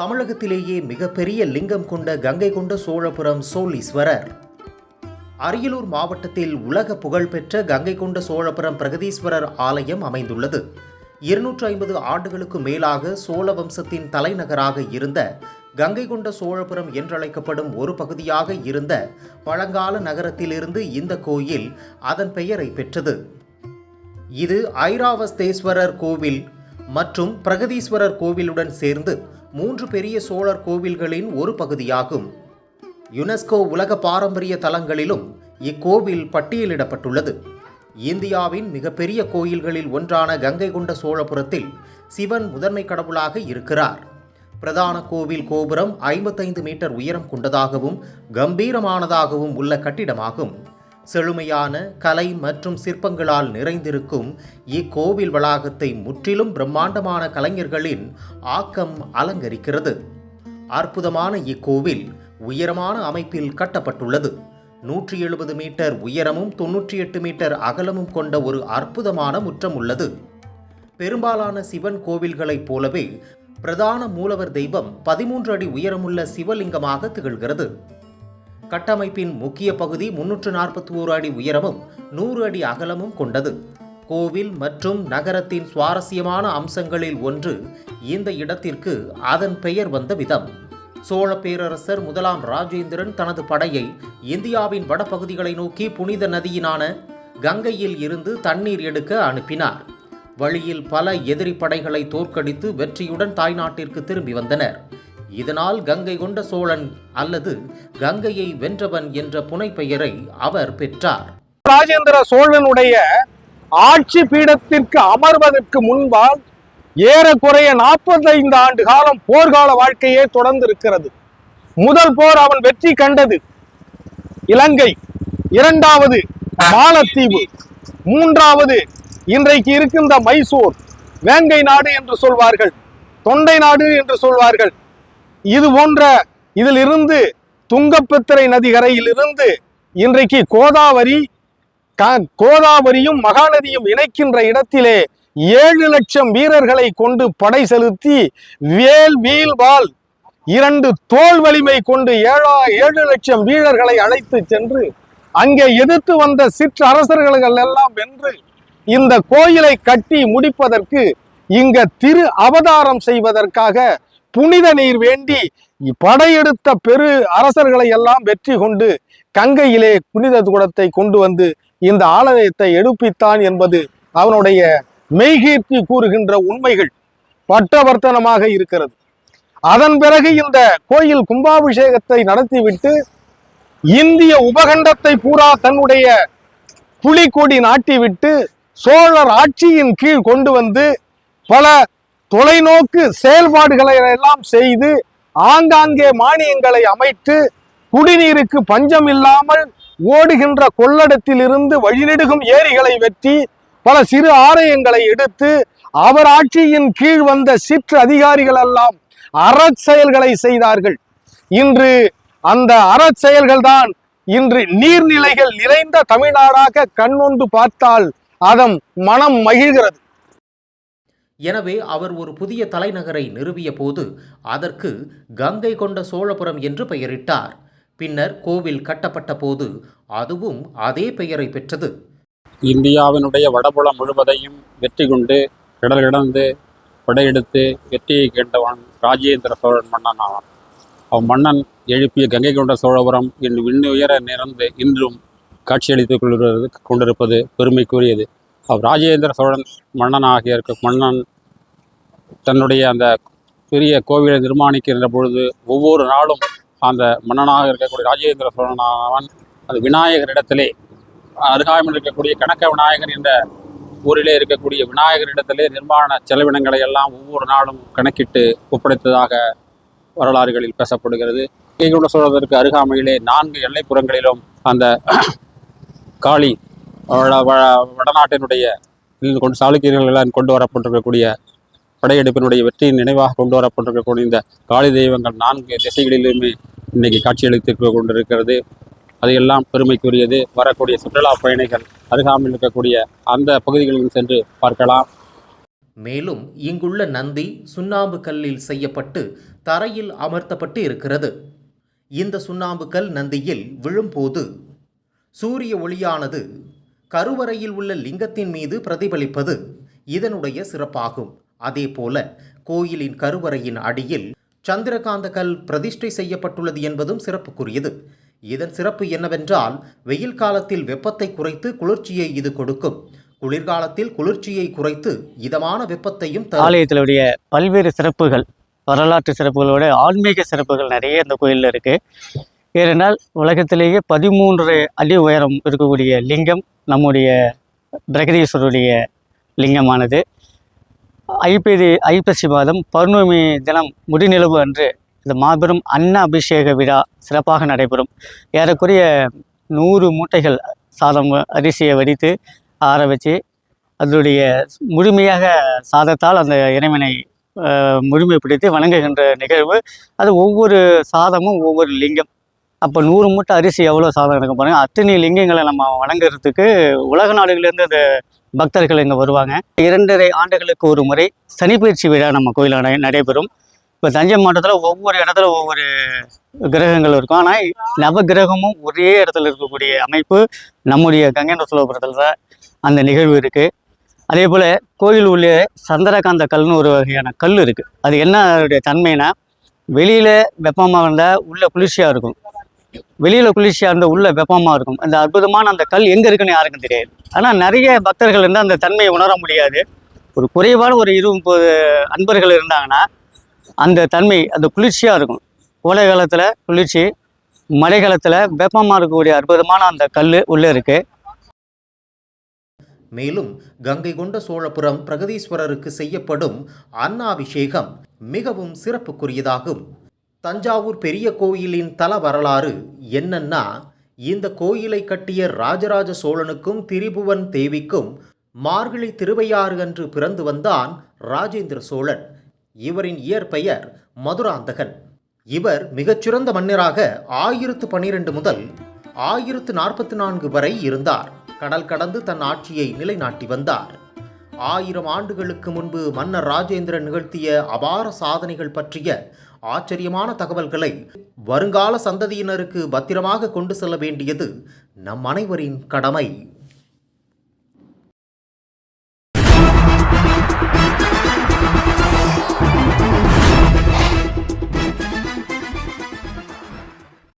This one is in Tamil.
தமிழகத்திலேயே மிகப்பெரிய லிங்கம் கொண்ட கங்கை கொண்ட சோழபுரம் சோழீஸ்வரர். அரியலூர் மாவட்டத்தில் உலக புகழ்பெற்ற கங்கை கொண்ட சோழபுரம் பிரகதீஸ்வரர் ஆலயம் அமைந்துள்ளது. இருநூற்று ஐம்பது ஆண்டுகளுக்கு மேலாக சோழ வம்சத்தின் தலைநகராக இருந்த கங்கை கொண்ட சோழபுரம் என்றழைக்கப்படும் ஒரு பகுதியாக இருந்த பழங்கால நகரத்திலிருந்து இந்த கோயில் அதன் பெயரை பெற்றது. இது ஐராவஸ்தேஸ்வரர் கோவில் மற்றும் பிரகதீஸ்வரர் கோவிலுடன் சேர்ந்து மூன்று பெரிய சோழர் கோவில்களின் ஒரு பகுதியாகும். யுனெஸ்கோ உலக பாரம்பரிய தலங்களிலும் இக்கோவில் பட்டியலிடப்பட்டுள்ளது. இந்தியாவின் மிகப்பெரிய கோயில்களில் ஒன்றான கங்கை கொண்ட சோழபுரத்தில் சிவன் முதன்மை கடவுளாக இருக்கிறார். பிரதான கோவில் கோபுரம் ஐம்பத்தைந்து மீட்டர் உயரம் கொண்டதாகவும் கம்பீரமானதாகவும் உள்ள கட்டிடமாகும். செழுமையான கலை மற்றும் சிற்பங்களால் நிறைந்திருக்கும் இக்கோவில் வளாகத்தை முற்றிலும் பிரம்மாண்டமான கலைஞர்களின் ஆக்கம் அலங்கரிக்கிறது. அற்புதமான இக்கோவில் உயரமான அமைப்பில் கட்டப்பட்டுள்ளது. நூற்றி எழுபது மீட்டர் உயரமும் தொன்னூற்றி எட்டு மீட்டர் அகலமும் கொண்ட ஒரு அற்புதமான முற்றம் உள்ளது. பெரும்பாலான சிவன் கோவில்களைப் போலவே பிரதான மூலவர் தெய்வம் பதிமூன்று அடி உயரமுள்ள சிவலிங்கமாக திகழ்கிறது. கட்டமைப்பின் முக்கிய பகுதி முன்னூற்று நாற்பத்தி ஓரு அடி உயரமும் நூறு அடி அகலமும் கொண்டது. கோவில் மற்றும் நகரத்தின் சுவாரஸ்யமான அம்சங்களில் ஒன்று இந்த இடத்திற்கு அதன் பெயர் வந்த விதம். சோழ பேரரசர் முதலாம் ராஜேந்திரன் தனது படையை இந்தியாவின் வடபகுதிகளை நோக்கி புனித நதியினான கங்கையில் இருந்து தண்ணீர் எடுக்க அனுப்பினார். வழியில் பல எதிரி படைகளை தோற்கடித்து வெற்றியுடன் தாய்நாட்டிற்கு திரும்பி வந்தனர். இதனால் கங்கை கொண்ட சோழன் அல்லது கங்கையை வென்றவன் என்ற புனைப்பெயரை அவர் பெற்றார். ராஜேந்திர சோழனுடைய ஆட்சி பீடத்திற்கு அமர்வதற்கு முன்பால் ஏறக்குறைய நாற்பத்தைந்து ஆண்டு காலம் போர்க்கால வாழ்க்கையே தொடர்ந்து இருக்கிறது முதல் போர் அவன் வெற்றி கண்டது. இலங்கை இரண்டாவது மாலத்தீவு மூன்றாவது இன்றைக்கு இருக்கின்ற மைசூர் வேங்கை நாடு என்று சொல்வார்கள் தொண்டை நாடு என்று சொல்வார்கள். இது போன்ற இதிலிருந்து துங்கப்பத்திரை நதிகரையில் இருந்து இன்றைக்கு கோதாவரி கோதாவரியும் மகாநதியும் இணைக்கின்ற இடத்திலே ஏழு லட்சம் வீரர்களை கொண்டு படை செலுத்தி வேல் வீல் வாள் இரண்டு தோல் வலிமை கொண்டு ஏழா ஏழு லட்சம் வீரர்களை அழைத்து சென்று அங்கே எதிர்த்து வந்த சிற்றரசர்கள் எல்லாம் வென்று இந்த கோயிலை கட்டி முடிப்பதற்கு இங்க திரு அவதாரம் செய்வதற்காக புனித நீர் வேண்டி படையெடுத்த பெரு அரசர்களை எல்லாம் வெற்றி கொண்டு கங்கையிலே புனித குடத்தை கொண்டு வந்து இந்த ஆலயத்தை எடுப்பித்தான் என்பது அவனுடைய மெய்கீர்த்தி கூறுகின்ற உண்மைகள் பட்டவர்த்தனமாக இருக்கிறது. அதன் பிறகு இந்த கோயில் கும்பாபிஷேகத்தை நடத்திவிட்டு இந்திய உபகண்டத்தை பூரா தன்னுடைய புலிக்கொடி நாட்டிவிட்டு சோழர் ஆட்சியின் கீழ் கொண்டு வந்து பல தொலைநோக்கு செயல்பாடுகளை எல்லாம் செய்து ஆங்காங்கே மானியங்களை அமைத்து குடிநீருக்கு பஞ்சம் இல்லாமல் ஓடுகின்ற கொள்ளடத்திலிருந்து வழிநெடுகும் ஏரிகளை வெற்றி பல சிறு ஆலயங்களை எடுத்து அவர் ஆட்சியின் கீழ் வந்த சிற்று அதிகாரிகள் எல்லாம் அறச்செயல்களை செய்தார்கள். இன்று அந்த அறச்செயல்கள் தான் இன்று நீர்நிலைகள் நிறைந்த தமிழ்நாடாக கண்ணொண்டு பார்த்தால் அதன் மனம் மகிழ்கிறது. எனவே அவர் ஒரு புதிய தலைநகரை நிறுவிய போது அதற்கு கங்கை கொண்ட சோழபுரம் என்று பெயரிட்டார். பின்னர் கோவில் கட்டப்பட்ட போது அதுவும் அதே பெயரை பெற்றது. இந்தியாவினுடைய வடபுலம் முழுவதையும் வெற்றி கொண்டு கடல் கடந்து படையெடுத்து வெற்றியை கேட்டவன் ராஜேந்திர சோழன் மன்னன் ஆவான். அவன் மன்னன் எழுப்பிய கங்கை கொண்ட சோழபுரம் இன்று விண்ணுயர நிறந்து இன்றும் காட்சியளித்துக் கொள்கிறது கொண்டிருப்பது பெருமைக்குரியது. ராஜேந்திர சோழன் மன்னனாகிய இருக்க மன்னன் தன்னுடைய அந்த பெரிய கோவிலை நிர்மாணிக்கின்ற பொழுது ஒவ்வொரு நாளும் அந்த மன்னனாக இருக்கக்கூடிய ராஜேந்திர சோழனானவன் அந்த விநாயகரிடத்திலே அருகாமையில் இருக்கக்கூடிய கணக்க விநாயகர் என்ற ஊரிலே இருக்கக்கூடிய விநாயகரிடத்திலே நிர்மாண செலவினங்களை எல்லாம் ஒவ்வொரு நாளும் கணக்கிட்டு ஒப்படைத்ததாக வரலாறுகளில் பேசப்படுகிறது. கைகொண்ட சோழருக்கு அருகாமையிலே நான்கு எல்லைப்புறங்களிலும் அந்த காளி வடநாட்டினுடைய இதில் கொண்டு சாளுக்கியர்களால் கொண்டு வரப்பட்டிருக்கக்கூடிய படையெடுப்பினுடைய வெற்றியின் நினைவாக கொண்டு வரப்பட்டிருக்கக்கூடிய இந்த காளி தெய்வங்கள் நான்கு திசைகளிலுமே இன்னைக்கு காட்சியளித்து கொண்டிருக்கிறது. அதையெல்லாம் பெருமைக்குரியது. வரக்கூடிய சுற்றுலா பயணிகள் அருகாமையில் இருக்கக்கூடிய அந்த பகுதிகளில் சென்று பார்க்கலாம். மேலும் இங்குள்ள நந்தி சுண்ணாம்பு கல்லில் செய்யப்பட்டு தரையில் அமர்த்தப்பட்டு இருக்கிறது. இந்த சுண்ணாம்பு கல் நந்தியில் விழும்போது சூரிய ஒளியானது கருவறையில் உள்ள லிங்கத்தின் மீது பிரதிபலிப்பது இதனுடைய சிறப்பாகும். அதேபோல கோயிலின் கருவறையின் அடியில் சந்திரகாந்த கல் பிரதிஷ்டை செய்யப்பட்டுள்ளது என்பதும் சிறப்புக்குரியது. இதன் சிறப்பு என்னவென்றால் வெயில் காலத்தில் வெப்பத்தை குறைத்து குளிர்ச்சியை இது கொடுக்கும். குளிர்காலத்தில் குளிர்ச்சியை குறைத்து இதமான வெப்பத்தையும் தரும். ஆலயத்தினுடைய பல்வேறு சிறப்புகள் வரலாற்று சிறப்புகளோட ஆன்மீக சிறப்புகள் நிறைய இந்த கோயிலில் இருக்கு. ஏனென்றால் உலகத்திலேயே பதிமூன்று அடி உயரம் இருக்கக்கூடிய லிங்கம் நம்முடைய பிரகதீஸ்வருடைய லிங்கமானது. ஐப்பதி ஐப்பசி மாதம் பௌர்ணமி தினம் முடிநிலவு அன்று இந்த மாபெரும் அன்ன அபிஷேக விழா சிறப்பாக நடைபெறும். ஏறக்குறைய நூறு மூட்டைகள் சாதம் அரிசியை வடித்து ஆற வச்சு அதனுடைய முழுமையாக சாதத்தால் அந்த இறைவனை முழுமைப்படுத்தி வணங்குகின்ற நிகழ்வு. அது ஒவ்வொரு சாதமும் ஒவ்வொரு லிங்கம். அப்போ நூறு மூட்டை அரிசி எவ்வளோ சாதம் இருக்கும் பாருங்கள் அத்தனை லிங்கங்களை நம்ம வணங்குறதுக்கு உலக நாடுகளிலேருந்து அந்த பக்தர்கள் இங்கே வருவாங்க. இரண்டரை ஆண்டுகளுக்கு ஒரு முறை சனிப்பயிற்சி விழா நம்ம கோயிலில் நடைபெறும். இப்போ தஞ்சை மாவட்டத்தில் ஒவ்வொரு இடத்துல ஒவ்வொரு கிரகங்கள் இருக்கும். ஆனால் நவ கிரகமும் ஒரே இடத்துல இருக்கக்கூடிய அமைப்பு நம்முடைய கங்கை சோழபுரத்தில் தான் அந்த நிகழ்வு இருக்குது அதே போல் கோயில் உள்ளே சந்திரகாந்த கல்னு ஒரு வகையான கல் இருக்குது அது என்ன அதனுடைய தன்மைனா வெளியில் வெப்பமாக இருந்தால் உள்ளே குளிர்ச்சியாக இருக்கும். வெளியில் குளிர்ச்சியாக இருந்தால் உள்ள வெப்பமாக இருக்கும். அந்த அற்புதமான அந்த கல் எங்கே இருக்குன்னு யாருக்கும் தெரியாது. ஆனால் நிறைய பக்தர்கள் இருந்தால் அந்த தன்மையை உணர முடியாது. ஒரு குறைவான ஒரு இரு முப்பது அன்பர்கள் இருந்தாங்கன்னா அந்த தன்மை அந்த குளிர்ச்சியாக இருக்கும். கோடை காலத்தில் குளிர்ச்சி மழை காலத்தில் வெப்பமாக இருக்கக்கூடிய அற்புதமான அந்த கல் உள்ளே இருக்குது மேலும் கங்கை கொண்ட சோழபுரம் பிரகதீஸ்வரருக்கு செய்யப்படும் அன்னாபிஷேகம் மிகவும் சிறப்புக்குரியதாகும். தஞ்சாவூர் பெரிய கோயிலின் தல வரலாறு என்னன்னா இந்த கோயிலை கட்டிய ராஜராஜ சோழனுக்கும் திரிபுவன் தேவிக்கும் மார்கழி திருவையாறு அன்று பிறந்து வந்தான் ராஜேந்திர சோழன். இவரின் இயற்பெயர் மதுராந்தகன். இவர் மிகச்சிறந்த மன்னராக ஆயிரத்து பன்னிரண்டு முதல் ஆயிரத்து நாற்பத்தி நான்கு வரை இருந்தார். கடல் கடந்து தன் ஆட்சியை நிலைநாட்டி வந்தார். ஆயிரம் ஆண்டுகளுக்கு முன்பு மன்னர் ராஜேந்திரன் நிகழ்த்திய அபார சாதனைகள் பற்றிய ஆச்சரியமான தகவல்களை வருங்கால சந்ததியினருக்கு பத்திரமாக கொண்டு செல்ல வேண்டியது நம் அனைவரின் கடமை.